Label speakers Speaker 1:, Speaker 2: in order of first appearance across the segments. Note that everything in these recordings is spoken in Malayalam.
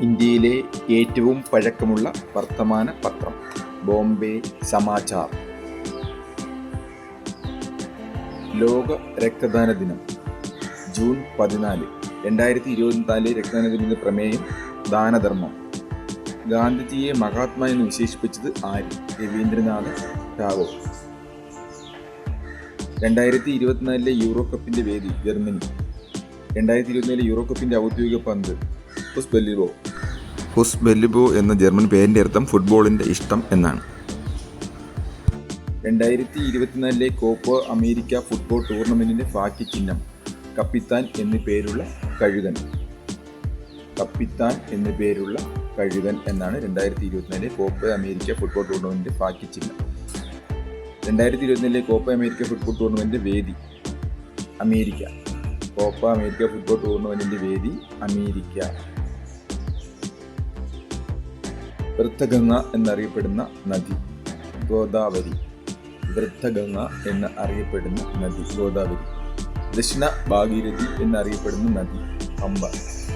Speaker 1: ഇന്ത്യയിലെ ഏറ്റവും പഴക്കമുള്ള വർത്തമാന പത്രം ബോംബെ സമാചാർ. ലോക രക്തദാന ദിനം ജൂൺ പതിനാല് രണ്ടായിരത്തി ഇരുപത്തിനാല് രക്തദാന ദിനത്തിന്റെ പ്രമേയം ദാനധർമ്മം. ഗാന്ധിജിയെ മഹാത്മാ എന്ന് വിശേഷിപ്പിച്ചത് ആര്? രവീന്ദ്രനാഥ് ടാഗോർ. രണ്ടായിരത്തി ഇരുപത്തിനാലിലെ യൂറോ കപ്പിന്റെ വേദി ജർമ്മനി. രണ്ടായിരത്തി ഇരുപത്തിനാലിലെ യൂറോ കപ്പിന്റെ ഔദ്യോഗിക പന്ത് ഹുസ് ബെല്ലിബോ. ഹുസ് ബെല്ലിബോ എന്ന ജർമ്മൻ പേരിന്റെ അർത്ഥം ഫുട്ബോളിന്റെ ഇഷ്ടം എന്നാണ്. രണ്ടായിരത്തി ഇരുപത്തിനാലിലെ കോപ്പ അമേരിക്ക ഫുട്ബോൾ ടൂർണമെന്റിന്റെ ബാക്കി ചിഹ്നം കപ്പിത്താൻ എന്നു പേരുള്ള കഴുകൻ. കപ്പിത്താൻ എന്നു പേരുള്ള കഴുകൻ എന്നാണ് രണ്ടായിരത്തി ഇരുപത്തിനാലിലെ കോപ്പ അമേരിക്ക ഫുട്ബോൾ ടൂർണമെന്റിന്റെ ബാക്കി ചിഹ്നം. രണ്ടായിരത്തി ഇരുപത്തിനാലിലെ കോപ്പ അമേരിക്ക ഫുട്ബോൾ ടൂർണമെന്റിന്റെ വേദി അമേരിക്ക. കോപ്പ അമേരിക്ക ഫുട്ബോൾ ടൂർണമെന്റിന്റെ വേദി അമേരിക്ക. വൃദ്ധഗംഗ എന്നറിയപ്പെടുന്ന നദി ഗോദാവരി. വൃദ്ധഗംഗ എന്ന് അറിയപ്പെടുന്ന നദി ഗോദാവരി. ദക്ഷിണ ഭാഗീരഥി എന്നറിയപ്പെടുന്ന നദി പമ്പ.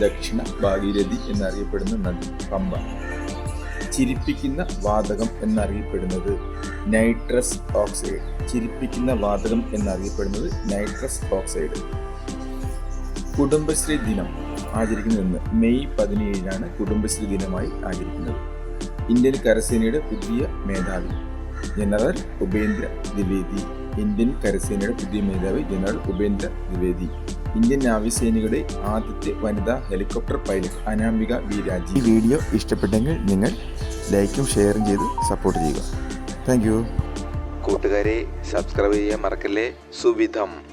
Speaker 1: ദക്ഷിണ ഭാഗീരഥി എന്നറിയപ്പെടുന്ന നദി പമ്പ. ചിരിപ്പിക്കുന്ന വാതകം എന്നറിയപ്പെടുന്നത് നൈട്രസ് ഓക്സൈഡ്. ചിരിപ്പിക്കുന്ന വാതകം എന്നറിയപ്പെടുന്നത് നൈട്രസ് ഓക്സൈഡ്. കുടുംബശ്രീ ദിനം ആചരിക്കുന്നതെന്ന് മെയ് പതിനേഴിനാണ് കുടുംബശ്രീ ദിനമായി ആചരിക്കുന്നത്. ഇന്ത്യൻ കരസേനയുടെ പുതിയ മേധാവി ജനറൽ ഉപേന്ദ്ര ദ്വിവേദി. ഇന്ത്യൻ കരസേനയുടെ പുതിയ മേധാവി ജനറൽ ഉപേന്ദ്ര ദ്വിവേദി. ഇന്ത്യൻ നാവികസേനയുടെ ആദ്യത്തെ വനിതാ ഹെലികോപ്റ്റർ പൈലറ്റ് അനാമിക വി രാജി ഈ വീഡിയോ ഇഷ്ടപ്പെട്ടെങ്കിൽ നിങ്ങൾ ലൈക്കും ഷെയറും ചെയ്ത് സപ്പോർട്ട് ചെയ്യുക. Thank you.
Speaker 2: കൂട്ടുകാരെ സബ്സ്ക്രൈബ് ചെയ്യാൻ മറക്കല്ലേ? സുവിധം.